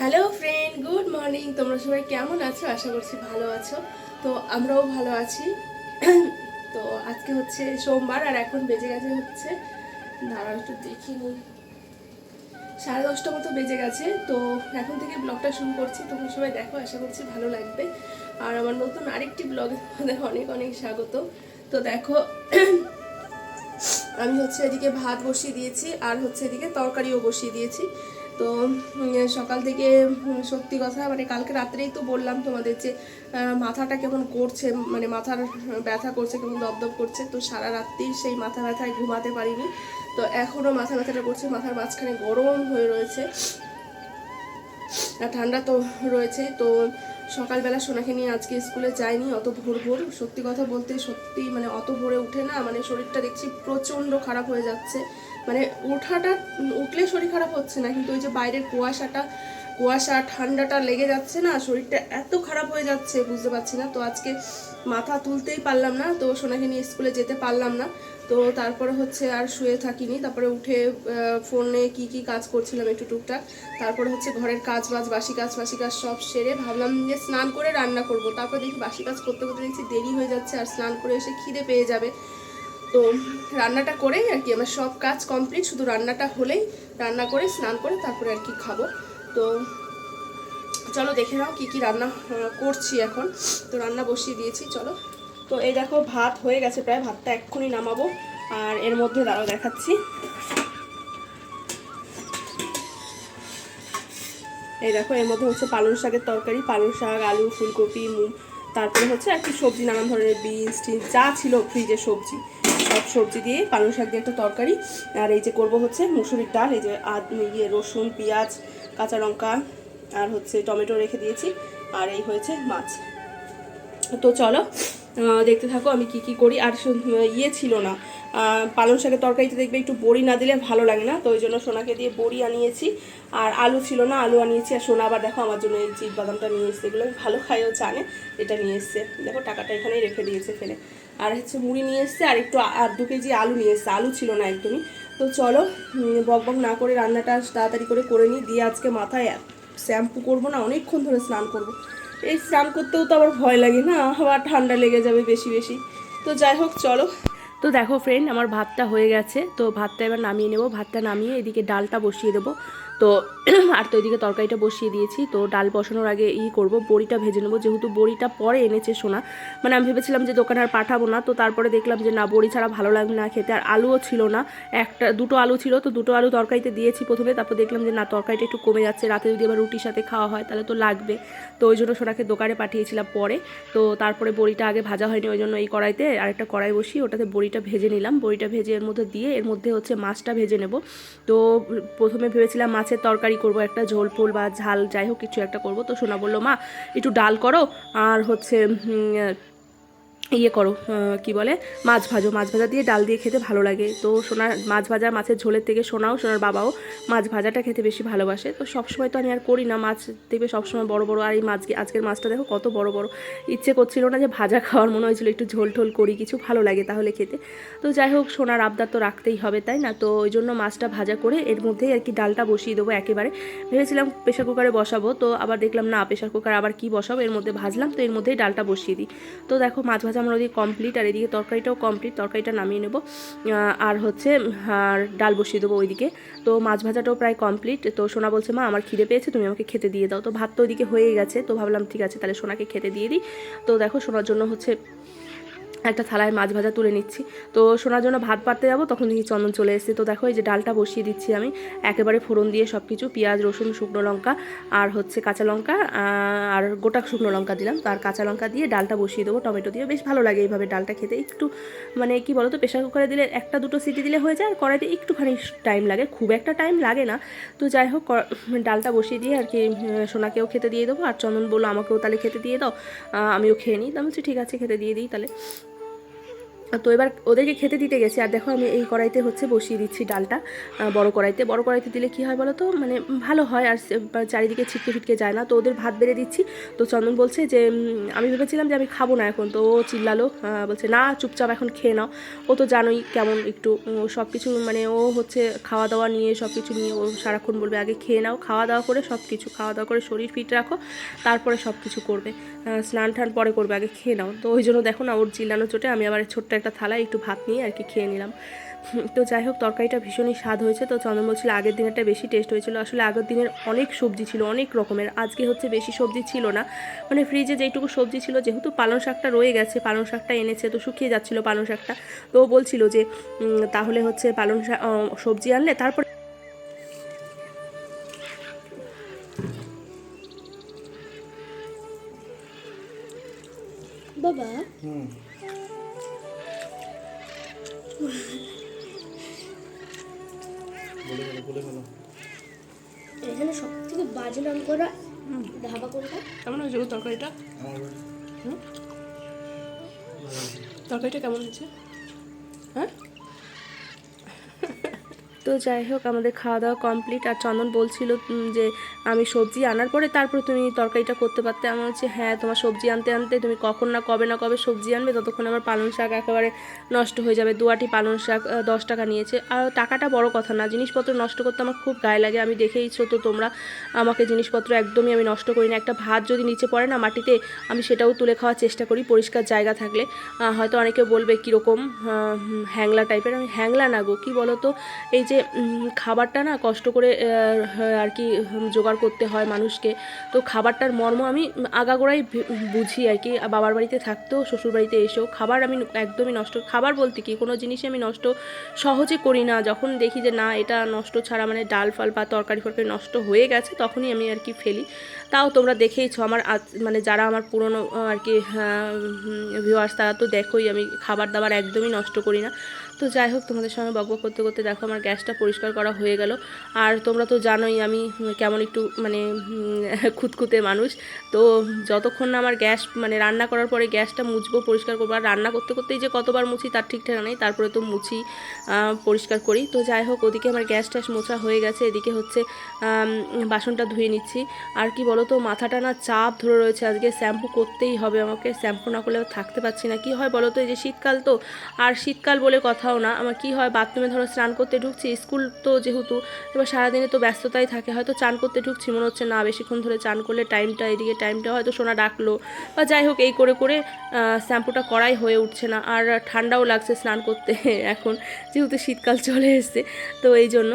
Hello friend good morning তোমরা সবাই কেমন আছো? আশা করছি ভালো আছো। তো আমরাও ভালো আছি। তো আজকে হচ্ছে সোমবার আর এখন বেজে গেছে হচ্ছে, দাঁড়াও একটু দেখি। সাড়ে দশটা মতো বেজে গেছে। তো এখন থেকে ব্লগটা শুরু করছি। তোমরা সবাই দেখো, আশা করছি ভালো লাগবে। আর আমার নতুন আরেকটি ব্লগে তোমাদের অনেক অনেক স্বাগত। তো দেখো, আমি হচ্ছে এদিকে ভাত বসিয়ে দিয়েছি আর হচ্ছে এদিকে তরকারিও বসিয়ে দিয়েছি। তো সকাল থেকে সত্যি কথা মানে কালকে রাত্রেই তো বললাম তোমাদের যে মাথাটা কেমন করছে মানে মাথার ব্যথা করছে, কেমন দপদপ করছে, তো সারা রাত্রি সেই মাথা ব্যথায় ঘুমাতে পারিনি। তো এখনও মাথা ব্যথাটা করছে, মাথার মাঝখানে গরম হয়ে রয়েছে। আর ঠান্ডা তো রয়েছে, তো সকালবেলা সোনাকে নিয়ে আজকে স্কুলে যাইনি, অত ভোর ভোর। সত্যি কথা বলতে সত্যি মানে অত ভোরে উঠে না মানে শরীরটা দেখছি প্রচণ্ড খারাপ হয়ে যাচ্ছে। মানে ওঠাটা, উঠলে শরীর খারাপ হচ্ছে না, কিন্তু ওই যে বাইরের কুয়াশাটা, কুয়াশা, ঠান্ডাটা লেগে যাচ্ছে না, শরীরটা এত খারাপ হয়ে যাচ্ছে, বুঝতে পারছি না। তো আজকে মাথা তুলতেই পারলাম না, তো সোনাকে নিয়ে স্কুলে যেতে পারলাম না। তো তারপরে হচ্ছে আর শুয়ে থাকিনি, তারপরে উঠে ফোনে কি কি কাজ করছিলাম একটু টুকটাক। তারপরে হচ্ছে ঘরের কাজ বাজ, বাসি কাজ বাসি কাজ সব সেরে ভাবলাম যে স্নান করে রান্না করব। তারপর দেখি বাসি কাজ করতে করতে দেখছি দেরি হয়ে যাচ্ছে, আর স্নান করে এসে খিদে পেয়ে যাবে। তো রান্নাটা করেই আর কি, আমার সব কাজ কমপ্লিট শুধু রান্নাটা হলেই রান্না করে, স্নান করে তারপরে আর কি খাব। তো চলো দেখে নাও কি কি রান্না করছি এখন। তো রান্না বসিয়ে দিয়েছি, চলো। তো এই দেখো ভাত হয়ে গেছে, প্রায় ভাতটা এক্ষুনি নামাবো, আর এর মধ্যে দাঁড়াও দেখাচ্ছি। এই দেখো, এর মধ্যে হচ্ছে পালং শাকের তরকারি, পালং শাক, আলু, ফুলকপি তারপরে হচ্ছে একটু সবজি, নানান ধরনের বিনস, টিনস, যা ছিল ফ্রিজে সবজি। সব সবজি দিয়ে, পালং শাক দিয়ে একটা তরকারি। আর এই যে করব হচ্ছে মুসুরির ডাল, এই যে আদ ইয়ে রসুন, পেঁয়াজ, কাঁচা লঙ্কা, আর হচ্ছে টমেটো রেখে দিয়েছি। আর এই হয়েছে মাছ। তো চলো দেখতে থাকো, আমি কি কি করি। আর ইয়ে ছিল না। পালং শাকের তরকারিতে দেখবে একটু বড়ি না দিলে ভালো লাগে না, তো ওই জন্য সোনাকে দিয়ে বড়ি আনিয়েছি। আর আলু ছিল না, আলু আনিয়েছি। আর সোনা আবার দেখো আমার জন্য এই চিট বাদামটা নিয়ে এসছে, এগুলো ভালো খাইও জানে, এটা নিয়ে এসছে। দেখো টাকাটা এখানেই রেখে দিয়েছে ফেলে। আর হচ্ছে মুড়ি নিয়ে এসছে, আর একটু আর দু কেজি আলু নিয়ে এসছে। আলু ছিল না একদমই। তো চলো বক বক না করে রান্নাটা তাড়াতাড়ি করে করে নিই। দিয়ে আজকে মাথায় শ্যাম্পু করব না, অনেকক্ষণ ধরে স্নান করব। এই স্নান করতেও তো আবার ভয় লাগে না? আবার ঠান্ডা লেগে যাবে বেশি বেশি। তো যাই হোক, চলো। তো দেখো ফ্রেন্ড আমার ভাতটা হয়ে গেছে। তো ভাতটা এবার নামিয়ে নেব। ভাতটা নামিয়ে এদিকে ডালটা বসিয়ে দেবো। তো, আর তো এদিকে তরকারিটা বসিয়ে দিয়েছি। তো ডাল বসানোর আগে ই করব, বড়িটা ভেজে নেব। যেহেতু বড়িটা পরে এনেছে সোনা মানে আমি ভেবেছিলাম যে দোকানে আর পাঠাবো না। তো তারপরে দেখলাম যে না, বড়ি ছাড়া ভালো লাগবে না খেতে। আর আলুও ছিল না। একটা, দুটো আলু ছিল, তো দুটো আলু তরকারিতে দিয়েছি প্রথমে। তারপর দেখলাম যে না, তরকারিটা একটু কমে যাচ্ছে। রাতে যদি আবার রুটির সাথে খাওয়া হয়, তাহলে তো লাগবে। তো ওই জন্য সোনাকে দোকানে পাঠিয়েছিলাম পরে। তো তারপরে বড়িটা আগে ভাজা হয়নি, ওই জন্য এই কড়াইতে আরেকটা কড়াই বসিয়ে ওটাতে বড়িটা ভেজে নিলাম। বড়িটা ভেজে এর মধ্যে দিয়ে এর মধ্যে হচ্ছে মাছটা ভেজে নেব। তো প্রথমে ভেবেছিলাম মাছের তরকারি করব, একটা ঝোল ফুল বা ঝাল যাই হোক কিছু একটা করব। তো সোনা বলল, মা, একটু ডাল করো। আর হচ্ছে ইয়ে করো কি বলে, মাছ ভাজো। মাছ ভাজা দিয়ে ডাল দিয়ে খেতে ভালো লাগে। তো সোনার, মাছ ভাজা মাছের ঝোলের থেকে সোনাও, সোনার বাবাও মাছ ভাজাটা খেতে বেশি ভালোবাসে। তো সবসময় তো আমি আর করি না মাছ দেখবে সবসময় বড় বড়। আর এই মাছ, আজকের মাছটা দেখো কত বড় বড়। ইচ্ছে করছিল না যে ভাজা খাওয়ার, মনে হয়েছিল একটু ঝোল ঠোল করি, কিছু ভালো লাগে তাহলে খেতে। তো যাই হোক, সোনার আবদার তো রাখতেই হবে, তাই না? তো ওই জন্য মাছটা ভাজা করে এর মধ্যেই আর কি ডালটা বসিয়ে দেবো একেবারে। ভেবেছিলাম প্রেশার কুকারে বসাবো, তো আবার দেখলাম না, প্রেশার কুকার আবার কি বসাবো? এর মধ্যে ভাজলাম, তো এর মধ্যেই ডালটা বসিয়ে দিই। তো দেখো মাছ ভাজা আমার ওদিকে কমপ্লিট আর এদিকে তরকারিটাও কমপ্লিট তরকারিটা নামিয়ে নেব। আর হচ্ছে, আর ডাল বসিয়ে দেবো ওইদিকে। তো মাছ ভাজাটাও প্রায় কমপ্লিট তো সোনা বলছে, মা, আমার খিদে পেয়েছে, তুমি আমাকে খেতে দিয়ে দাও। তো ভাত তো ওইদিকে হয়ে গেছে। তো ভাবলাম, ঠিক আছে, তাহলে সোনাকে খেতে দিয়ে দিই। তো দেখো, সোনার জন্য হচ্ছে একটা থালায় মাছ ভাজা তুলে নিচ্ছি। তো সোনার জন্য ভাত পাততে যাব, তখন দেখি চন্দন চলে এসেছে। তো দেখো, এই যে ডালটা বসিয়ে দিচ্ছি আমি। একেবারে ফোড়ন দিয়ে সব কিছু পেঁয়াজ, রসুন, শুকনো লঙ্কা, আর হচ্ছে কাঁচা লঙ্কা আর গোটা শুকনো লঙ্কা দিলাম। আর কাঁচা লঙ্কা দিয়ে ডালটা বসিয়ে দেবো, টমেটো দিয়ে বেশ ভালো লাগে এইভাবে ডালটা খেতে। একটু মানে কি বলো তো প্রেশার কুকারে দিলে একটা দুটো সিটি দিলে হয়ে যায়, আর কড়াইতে একটুখানি টাইম লাগে। খুব একটা টাইম লাগে না। তো যাই হোক ডালটা বসিয়ে দিয়ে আর কি সোনাকেও খেতে দিয়ে দেবো। আর চন্দন বলল, আমাকেও তাহলে খেতে দিয়ে দাও আমিও খেয়ে নিই। আমি ঠিক আছে, খেতে দিয়ে দিই তাহলে। তো এবার ওদেরকে খেতে দিতে গেছি। আর দেখো আমি এই কড়াইতে হচ্ছে বসিয়ে দিচ্ছি ডালটা বড় কড়াইতে। বড় কড়াইতে দিলে কি হয় বলো তো মানে ভালো হয় আর চারিদিকে ছিটকে ফিটকে যায় না। তো ওদের ভাত বেড়ে দিচ্ছি। তো চন্দন বলছে যে আমি ভেবেছিলাম যে আমি খাব না এখন। তো ও চিল্লালো বলছে, না, চুপচাপ এখন খেয়ে নাও। ও তো জানোই কেমন একটু সব কিছু মানে ও হচ্ছে খাওয়া দাওয়া নিয়ে সব কিছু নিয়ে ও সারাক্ষণ বলবে, আগে খেয়ে নাও খাওয়া দাওয়া করে সব কিছু খাওয়া দাওয়া করে শরীর ফিট রাখো, তারপরে সব কিছু করবে। স্নান টান পরে করবে, আগে খেয়ে নাও। তো ওই জন্য দেখো না, ওর চিল্লানো চোটে আমি আবার ছোট্ট একটা থালায় একটু ভাত নিয়ে আর কি খেয়ে নিলাম। তো যাই হোক তরকারিটা ভীষণই স্বাদ হয়েছে। তো চন্দন বলছিল আগের দিনেরটা বেশি টেস্ট হয়েছিল। আসলে আগের দিনের অনেক সবজি ছিল অনেক রকমের। আজকে হচ্ছে বেশি সবজি ছিল না। মানে ফ্রিজে যেইটুকু সবজি ছিল যেহেতু পালং শাকটা রয়ে গেছে পালং শাকটা এনেছে তো শুকিয়ে যাচ্ছিল পালং শাকটা। তো ও বলছিল যে তাহলে হচ্ছে পালং শাক সবজি আনলে তারপর বাবা হুম। এখানে সব থেকে বাজে নাম করা ধাবা কোনটা? কেমন হয়েছে গো তরকারিটা? তরকারিটা কেমন হয়েছে? হ্যাঁ? তো যাই হোক, আমাদের খাওয়া দাওয়া কমপ্লিট আর চন্দন বলছিল যে আমি সবজি আনার পরে তারপরে তুমি তরকারিটা করতে পারতে। আমি হচ্ছে হ্যাঁ তোমার সবজি আনতে আনতে তুমি কখন না কবে না কবে সবজি আনবে, ততক্ষণ আমার পালং শাক একেবারে নষ্ট হয়ে যাবে। দুয়াটি পালং শাক দশ টাকা নিয়েছে। আর টাকাটা বড় কথা না, জিনিসপত্র নষ্ট করতে আমার খুব গায়ে লাগে। আমি দেখেইছো তো তোমরা, আমাকে জিনিসপত্র একদমই আমি নষ্ট করি না। একটা ভাত যদি নিচে পড়ে না মাটিতে, আমি সেটাও তুলে খাওয়ার চেষ্টা করি, পরিষ্কার জায়গা থাকলে। হয়তো অনেকে বলবে, কীরকম হ্যাংলা টাইপের আমি হ্যাংলা না গো, কী বলো তো এই যে উম, খাবারটা না কষ্ট করে আর কি জোগাড় করতে হয় মানুষকে। তো খাবারটার মর্ম আমি আগাগোড়াই বুঝি আর কি। বাবার বাড়িতে থাকতেও শ্বশুর বাড়িতে এসেও খাবার আমি একদমই নষ্ট খাবার বলতে কি কোনো জিনিসই আমি নষ্ট সহজে করি না। যখন দেখি যে না এটা নষ্ট ছাড়া মানে ডাল ফাল বা তরকারি ফরকারি নষ্ট হয়ে গেছে তখনই আমি আর কি ফেলি। তাও তোমরা দেখেইছো আমার মানে যারা আমার পুরনো আর কি ভিউয়ার্স তারা তো দেখোই আমি খাবার দাবার একদমই নষ্ট করি না। তো যাই হোক, তোমাদের সঙ্গে বকবক করতে করতে দেখো আমার গ্যাসটা পরিষ্কার করা হয়ে গেল। আর তোমরা তো জানোই আমি কেমন একটু মানে খুঁতখুঁতে মানুষ। তো যতক্ষণ না আমার গ্যাস মানে রান্না করার পরে গ্যাসটা মুছবো, পরিষ্কার করব, আর রান্না করতে করতেই যে কতবার মুছি তার ঠিক ঠিকানা নেই, তারপরে তো মুছি পরিষ্কার করি। তো যাই হোক, ওদিকে আমার গ্যাস ট্যাস মোছা হয়ে গেছে, এদিকে হচ্ছে বাসনটা ধুয়ে নিচ্ছি। আর কি বলো তো মাথাটা না চাপ ধরে রয়েছে, আজকে শ্যাম্পু করতেই হবে আমাকে, শ্যাম্পু না করলে থাকতে পারছি না। কি হয় বলো তো এই যে শীতকাল তো, আর শীতকাল বলে কথাও না। আমার কি হয়, বাথরুমে ধরো স্নান করতে ঢুকছি, স্কুল তো যেহেতু, এবার সারাদিনে তো ব্যস্ততাই থাকে, হয়তো চান করতে ঢুকছি, মনে হচ্ছে না, বেশিক্ষণ ধরে চান করলে টাইমটা এদিকে টাইমটা হয়তো সোনা ডাকলো। বা যাই হোক, এই করে করে শ্যাম্পুটা করাই হয়ে উঠছে না, আর ঠান্ডাও লাগছে স্নান করতে এখন, যেহেতু শীতকাল চলে এসছে, তো এই জন্য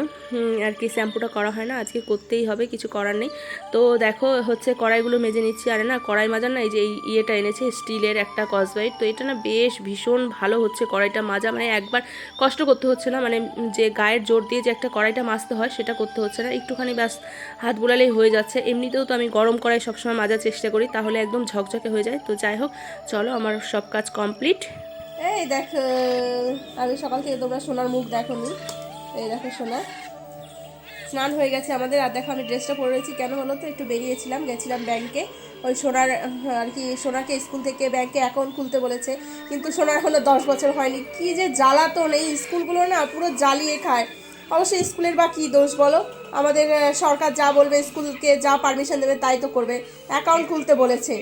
আর কি শ্যাম্পুটা করা হয় না, আজকে করতেই হবে, কিছু করার নেই। তো দেখো, হচ্ছে কড়াইগুলো মেজে নিচ্ছি, আরে না, কড়াই মাজার না, এই যে ইয়েটা এনেছে, স্টিলের একটা কসবাইট তো এটা না বেশ ভীষণ ভালো হচ্ছে, কড়াইটা মাজা মানে একবার কষ্ট করতে হচ্ছে না মানে যে গায়ের জোর দিয়ে যে একটা কড়াইটা মাজতে হয় সেটা করতে হচ্ছে না। একটুখানি ব্যাস হাত বোলালেই হয়ে যাচ্ছে। এমনিতেও তো আমি গরম কড়াই সবসময় মাজার চেষ্টা করি, তাহলে একদম ঝকঝকে হয়ে যায়। তো যাই হোক, চলো আমার সব কাজ কমপ্লিট। এই দেখো আমি সকাল থেকে তোমরা সোনার মুখ দেখো এই দেখো সোনা। স্নান হয়ে গেছে, আমাদের আর দেখো আমি ড্রেসটা পরে রয়েছি। কেন বলো তো? একটু বেরিয়েছিলাম, গেছিলাম ব্যাংকে ওই সোনার, আর কি, সোনাকে স্কুল থেকে ব্যাংকে অ্যাকাউন্ট খুলতে বলেছে। কিন্তু সোনার এখনও দশ বছর হয়নি। কি যে জ্বালাতন এই স্কুলগুলো না পুরো জ্বালিয়ে খায়। অবশ্যই স্কুলের বা কী দোষ বলো? আমাদের সরকার যা বলবে স্কুলকে যা পারমিশন দেবে, তাই তো করবে। অ্যাকাউন্ট খুলতে বলেছে।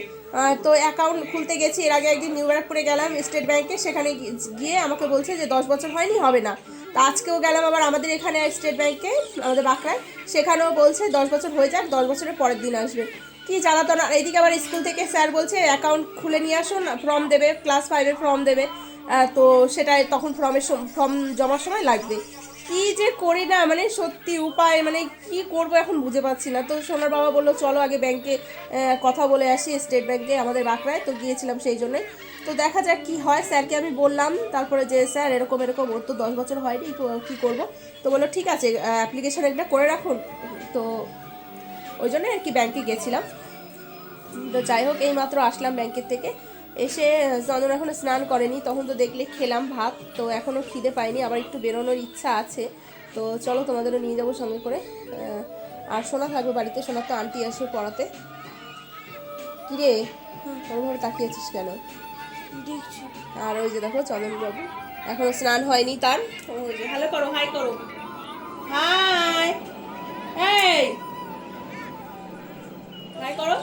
তো অ্যাকাউন্ট খুলতে গেছি, এর আগে একদিন নিউ ব্যারাকপুরে গেলাম স্টেট ব্যাংকে সেখানে গিয়ে আমাকে বলছে যে দশ বছর হয়নি, হবে না। তা আজকেও গেলাম আবার আমাদের এখানে স্টেট ব্যাংকে আমাদের বাঁকড়ায়। সেখানেও বলছে দশ বছর হয়ে যাক, দশ বছরের পরের দিন আসবে। কি জ্বালাতন আর এইদিকে আবার স্কুল থেকে স্যার বলছে অ্যাকাউন্ট খুলে নিয়ে আসুন ফর্ম দেবে ক্লাস ফাইভের ফর্ম দেবে। তো সেটাই তখন ফর্মের ফর্ম জমার সময় লাগবে। কি যে করি না মানে সত্যি উপায় মানে কি করব এখন বুঝে পাচ্ছি না। তো সোনার বাবা বলল, চলো আগে ব্যাংকে কথা বলে আসি স্টেট ব্যাংকে আমাদের বাঁকড়ায়। তো গিয়েছিলাম সেই জন্যই তো দেখা যাক কি হয়। স্যারকে আমি বললাম, তারপরে যে, স্যার, এরকম এরকম, ওর তো দশ বছর হয়নি কী করব? তো বলল, ঠিক আছে অ্যাপ্লিকেশন একটা করে রাখুন। তো ওই জন্য আর কি ব্যাংকে গেছিলাম। তো যাই হোক, এই মাত্র আসলাম ব্যাংকের থেকে। এসে, চন্দন এখনও স্নান করেনি, তখন তো দেখলে খেলাম ভাত, তো এখনও খিদে পাইনি, আবার একটু বেরোনোর ইচ্ছা আছে। তো চলো, তোমাদেরও নিয়ে যাব সঙ্গে করে। আর সোনা থাকবে বাড়িতে সোনা তো আন্টি আসবে পড়াতে। কিরে ওরভাবে তাকিয়েছিস কেন? আর ওই যে দেখো চন্দন বাবু এখনও স্নান হয়নি তার। ওই যে হ্যালো করো হাই করো। হাই। এই। হাই করো.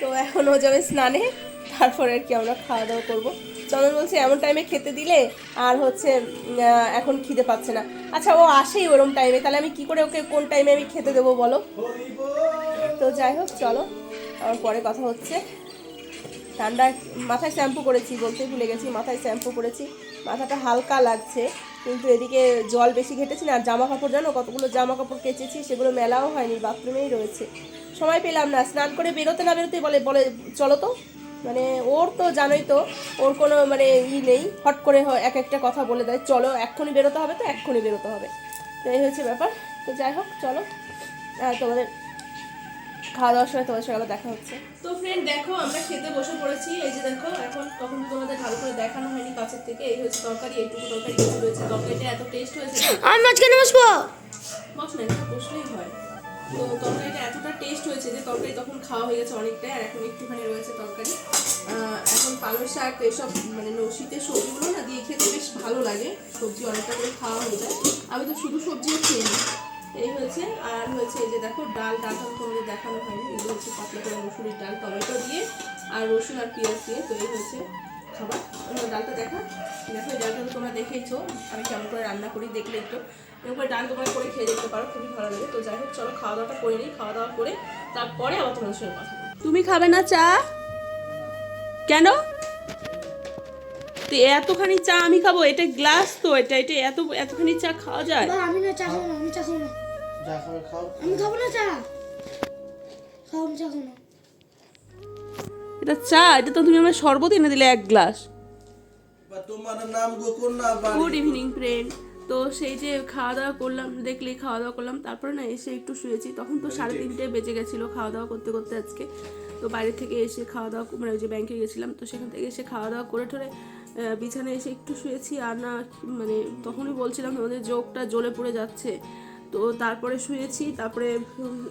তো এখন ও যাবে স্নানে। তারপরে আর কি আমরা খাওয়া দাওয়া করব। চন্দন বলছে, এমন টাইমে খেতে দিলে আর হচ্ছে এখন খিদে পাচ্ছে না। আচ্ছা ও আসেই ওরম টাইমে তাহলে আমি কি করে ওকে কোন টাইমে আমি খেতে দেবো বলো? তো যাই হোক, চলো আমার পরে কথা হচ্ছে। ঠান্ডা মাথায় শ্যাম্পু করেছি বলতে ভুলে গেছি, মাথায় শ্যাম্পু করেছি। মাথাটা হালকা লাগছে, কিন্তু এদিকে জল বেশি ঘেটেছি না, আর জামা কাপড় জানো, কতগুলো জামা কাপড় কেচেছি, সেগুলো মেলাও হয়নি বাথরুমেই রয়েছে। সময় পেলাম না, স্নান করে বেরোতে না বেরোতে বলে বলে, চলো তো। মানে ওর তো জানোই তো ওর কোনো মানে ই নেই হট করে এক একটা কথা বলে দেয় চলো এক্ষুনি বেরোতে হবে তো এক্ষুনি বেরোতে হবে। তো এই হচ্ছে ব্যাপার। তো যাই হোক চলো। তোমাদের খাওয়া দাওয়ার সময় তোমাদের সঙ্গে আবার দেখা হচ্ছে। তো ফ্রেন্ড দেখো আমরা খেতে বসে পড়েছি। এই যে দেখো এখন তখন তো তোমাদের ভালো করে দেখানো হয়নি কাছের থেকে। এই হচ্ছে তরকারি এইটুকু তরকারি। কিছু রয়েছে তরকারিটা এত টেস্ট হয়েছে। না আমি মাঝখানে বসবো? বস না এটা বসলেই হয়। তো তরকারিটা এতটা টেস্ট হয়েছে যে তরকারি তখন খাওয়া হয়ে গেছে অনেকটাই, আর এখন একটুখানি রয়েছে তরকারি। এখন পালং শাক, এসব মানে শীতের সবজিগুলো না দিয়ে খেতে বেশ ভালো লাগে। সবজি অনেকটা করে খাওয়া হয়ে যায়। আমি তো শুধু সবজিও খেয়ে নিই। এই হয়েছে, আর হয়েছে এই যে দেখো ডাল ডালটা তোমাদের দেখানো হয়নি। এগুলো হচ্ছে পাতলা করে মুসুরির ডাল, টমেটো দিয়ে, আর রসুন আর পেঁয়াজ দিয়ে। তো এই হয়েছে খাবার আমার ডালটা দেখা। দেখো এই ডালটা তো তোমরা দেখেইছো। আমি কেমন করে রান্না করি দেখলে একটু। এরকম করে ডাল তোমরা করে খেয়ে দেখতে পারো খুবই ভালো লাগে। তো যাই হোক চলো খাওয়া দাওয়াটা করে নিই। খাওয়া দাওয়া করে তারপরে আবার তোমাদের সঙ্গে কথা তুমি খাবে না চা? কেন? তো এতখানি চা আমি খাব এটা গ্লাস তো এটা এটা এত এতখানি চা খাওয়া যায়? আমি না চা খাব না আমি চা খাব না। যা খাবে খাও। আমি খাব না চা? খাও আমি চা খাব না। এটা চা এটা তো তুমি আমার শরবত এনে দিলে এক গ্লাস। গুড ইভিনিং ফ্রেন্ড তো সেই যে খাওয়া দাওয়া করলাম দেখলে খাওয়া দাওয়া করলাম তারপরে না এসে একটু শুয়েছি। তখন তো সাড়ে তিনটে বেজে গেছিল খাওয়া দাওয়া করতে করতে আজকে। তো বাইরে থেকে এসে খাওয়া দাওয়া মানে ওই যে ব্যাংকে গেছিলাম তো সেখান থেকে এসে খাওয়া দাওয়া করে ঠরে বিছানায় এসে একটু শুয়েছি। আর না মানে তখনই বলছিলাম তোমাদের যোগটা জ্বলে পড়ে যাচ্ছে। তো তারপরে শুয়েছি তারপরে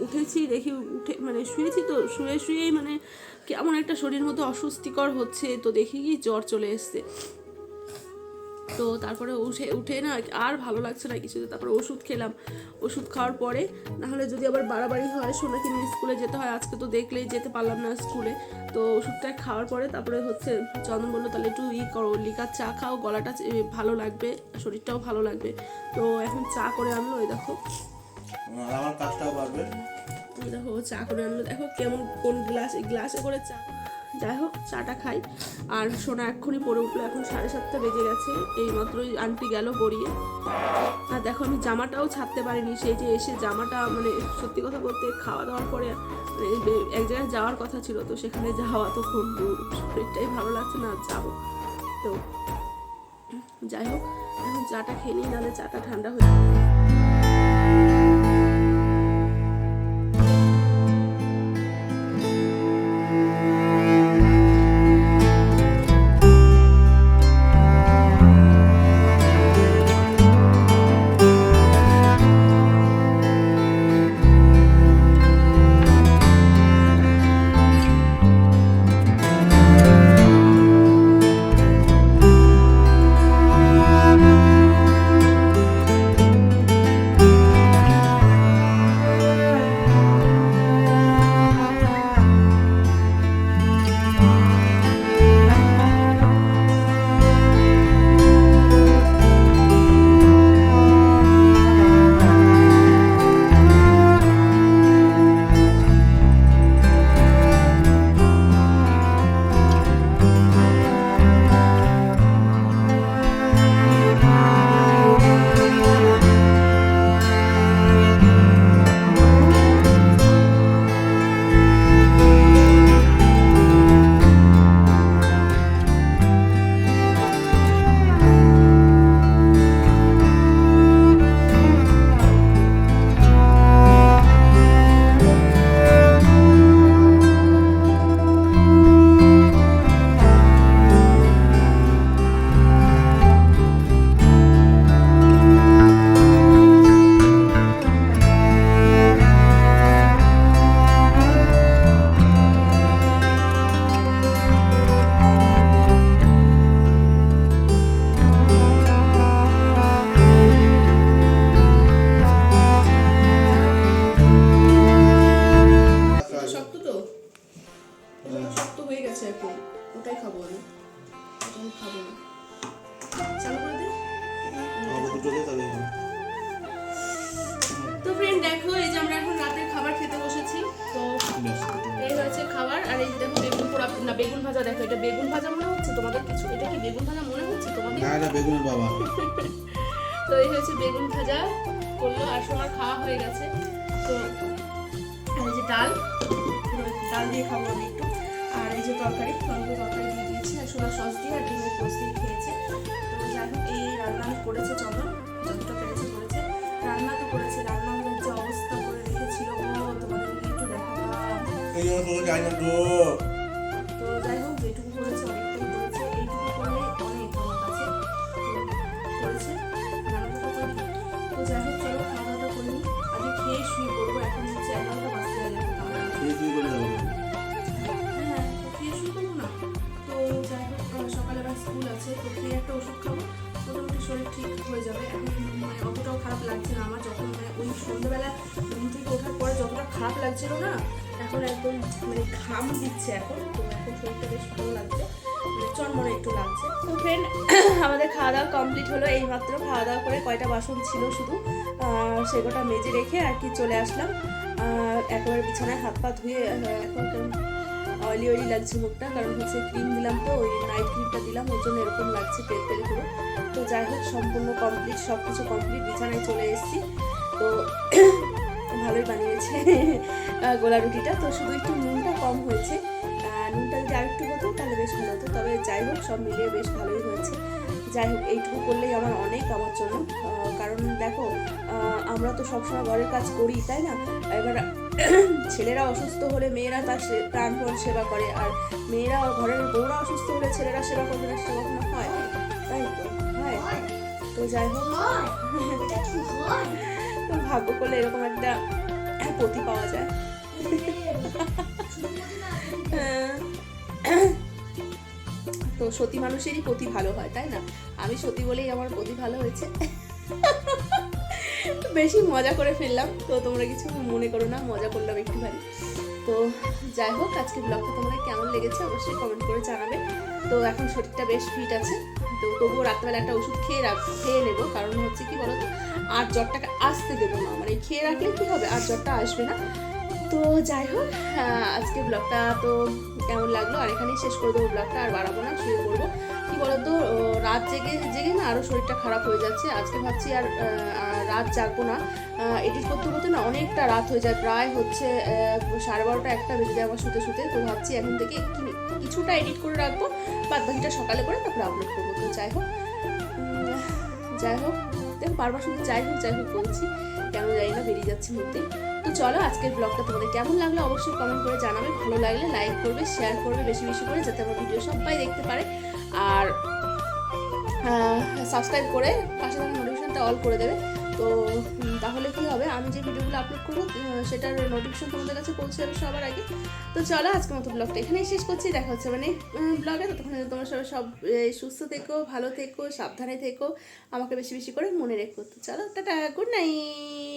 উঠেছি দেখি উঠে মানে শুয়েছি তো শুয়ে শুয়েই মানে কেমন একটা শরীর মতো অস্বস্তিকর হচ্ছে, তো দেখি কি জ্বর চলে এসছে। তো তারপরে উঠে উঠে না আর ভালো লাগছে না কিছু তারপরে ওষুধ খেলাম। ওষুধ খাওয়ার পরে নাহলে যদি আবার বাড়াবাড়ি হয় সোনাকে নিয়ে স্কুলে যেতে হয়। আজকে তো দেখলেই যেতে পারলাম না স্কুলে। তো ওষুধটা খাওয়ার পরে তারপরে হচ্ছে চন্দন বলল, তাহলে একটু ই করো, লিকার চা খাও, গলাটা ভালো লাগবে, শরীরটাও ভালো লাগবে। তো এখন চা করে আনলো ওই দেখো। আমার কাজটাও পারবে দেখো, চা করে আনলো। দেখো কেমন কোন গ্লাসে গ্লাসে করে চা। যাই হোক, চাটা খাই। আর সোনা এক্ষুনি পরে উঠল, এখন সাড়ে সাতটা বেজে গেছে। এই মাত্রই আন্টি গেল গড়িয়ে। আর দেখো, আমি জামাটাও ছাড়তে পারিনি। সেই যে এসে জামাটা মানে সত্যি কথা বলতে খাওয়া দাওয়ার পরে মানে এক জায়গায় যাওয়ার কথা ছিল, তো সেখানে যাওয়া তো খুব দূর। শরীরটাই ভালো লাগছে না যাব। তো যাই হোক, এখন চাটা খেয়ে নিই, নাহলে চাটা ঠান্ডা হয়ে বেগুন ভাজা দেখো এটা বেগুন ভাজা মনে হচ্ছে তোমাদের কিছু? এটা কি বেগুন ভাজা মনে হচ্ছে তোমাদের? না এটা বেগুনের বাবা তো এই হচ্ছে বেগুন ভাজা করল আর সোনার খাওয়া হয়ে গেছে। তো আর এই যে ডাল ডাল দিয়ে খাব আমি একটু। আর এই যে তরকারি টমেটো তরকারি দিয়ে দিয়েছি আর সোনার সস দিয়ে আর ডিমের পোস্ট দিয়ে খেয়েছে। তো যাই হোক এই রান্না আমি করেছে চন্দন যতটা পেরেছে করেছে। রান্না তো করেছে রান্না যে অবস্থা করে রেখেছিল। ও তোমাদের একটু দেখাতাম এই জন্য এখন একদম মানে ঘাম দিচ্ছে এখন, তো এখন শরীরটা বেশ ভালো লাগছে। মানে চনমনে একটু লাগছে। তো ফ্রেন্ড আমাদের খাওয়া দাওয়া কমপ্লিট হলো এইমাত্র। খাওয়া দাওয়া করে কয়টা বাসন ছিল শুধু? সেগুলোটা মেজে রেখে আর কি চলে আসলাম। একেবারে বিছানায় হাত পা ধুয়ে এখন অয়েলি অয়েলি লাগছে মুখটা, কারণ হচ্ছে ক্রিম দিলাম তো, ওই নাইট ক্রিমটা দিলাম, ওর জন্য এরকম লাগছে তেল পুরো তো যাই হোক, সম্পূর্ণ কমপ্লিট সব কিছু কমপ্লিট বিছানায় চলে এসেছি। তো ভালোই বানিয়েছে গোলা রুটিটা। তো শুধু একটু নুনটা কম হয়েছে। নুনটা যদি আরেকটু হতো তাহলে বেশ ভালো হতো। তবে যাই হোক সব মিলিয়ে বেশ ভালোই হয়েছে। যাই হোক এইটুকু করলেই আমার অনেক আমার জন্য। কারণ দেখো আমরা তো সবসময় ঘরের কাজ করি তাই না? এবার ছেলেরা অসুস্থ হলে মেয়েরা তার সে- প্রাণপণ সেবা করে। আর মেয়েরা ঘরের বউরা অসুস্থ হলে ছেলেরা সেবা করবে না সেটা কখনো হয়? তাই তো? হয়? তো যাই হোক। তো ভাগ্য করলে এরকম একটা পতি পাওয়া যায়। তো সতী মানুষেরই পতি ভালো হয়, তাই না? আমি সতী বলেই আমার পতি ভালো হয়েছে। বেশি মজা করে ফেললাম। তো তোমরা কিছু মনে করো না, মজা করলাম একটুখানি। তো যাই হোক আজকে ব্লগটা তোমাদের কেমন লেগেছে অবশ্যই কমেন্ট করে জানাবে। তো এখন শরীরটা বেশ ফিট আছে। তো তবুও রাত্রেবেলা একটা ওষুধ খেয়ে রাখ খেয়ে নেব। কারণ হচ্ছে কি বলতো, আর জ্বরটাকে আসতে দেবো না। মানে খেয়ে রাখলে কি হবে? আর জ্বরটা আসবে না। তো যাই হোক আজকে ব্লগটা তো কেমন লাগল? আর এখানেই শেষ করে দেবো ব্লগটা আর বাড়াবো না, শুয়ে পড়ব। কি বলতো রাত জেগে জেগে না আরও শরীরটা খারাপ হয়ে যাচ্ছে। আজকে ভাবছি আর রাত জাগবো না। এডিট করতে করতে না অনেকটা রাত হয়ে যায়। প্রায় হচ্ছে সাড়ে বারোটা একটা বেজে যায় আমার শুতে শুতে। তো ভাবছি এখন থেকে কিছুটা এডিট করে রাখব। বাদ সকালে করে তারপরে আপলোড করব। তো যাই হোক যাই হোক, দেখো বারবার শুধু যাই হোক যাই হোক বলছি, কেন জানি না বেরিয়ে যাচ্ছে মুহূর্তে। তো চলো আজকের ব্লগটা তোমাদের কেমন লাগল অবশ্যই কমেন্ট করে জানাবে, ভালো লাগলে লাইক করবে শেয়ার করবে, বেশি বেশি করে যাতে আমার ভিডিও সবাই দেখতে পারে। আর সাবস্ক্রাইব করে পাশে থাকা নোটিফিকেশনটা অল করে দেবে। তো তাহলে কি হবে? আমি যে ভিডিওগুলো আপলোড করব সেটার নোটিফিকেশন তোমাদের কাছে পৌঁছে যাবে সবার আগে। তো চলো, আজকের মতো ব্লগটা এখানেই শেষ করছি। দেখা হচ্ছে মানে ব্লগে ততক্ষণ তোমার সবাই সব সুস্থ থেকো, ভালো থেকো, সাবধানে থেকো, আমাকে বেশি বেশি করে মনে রেখো। তো চলো, টাটা গুড নাইট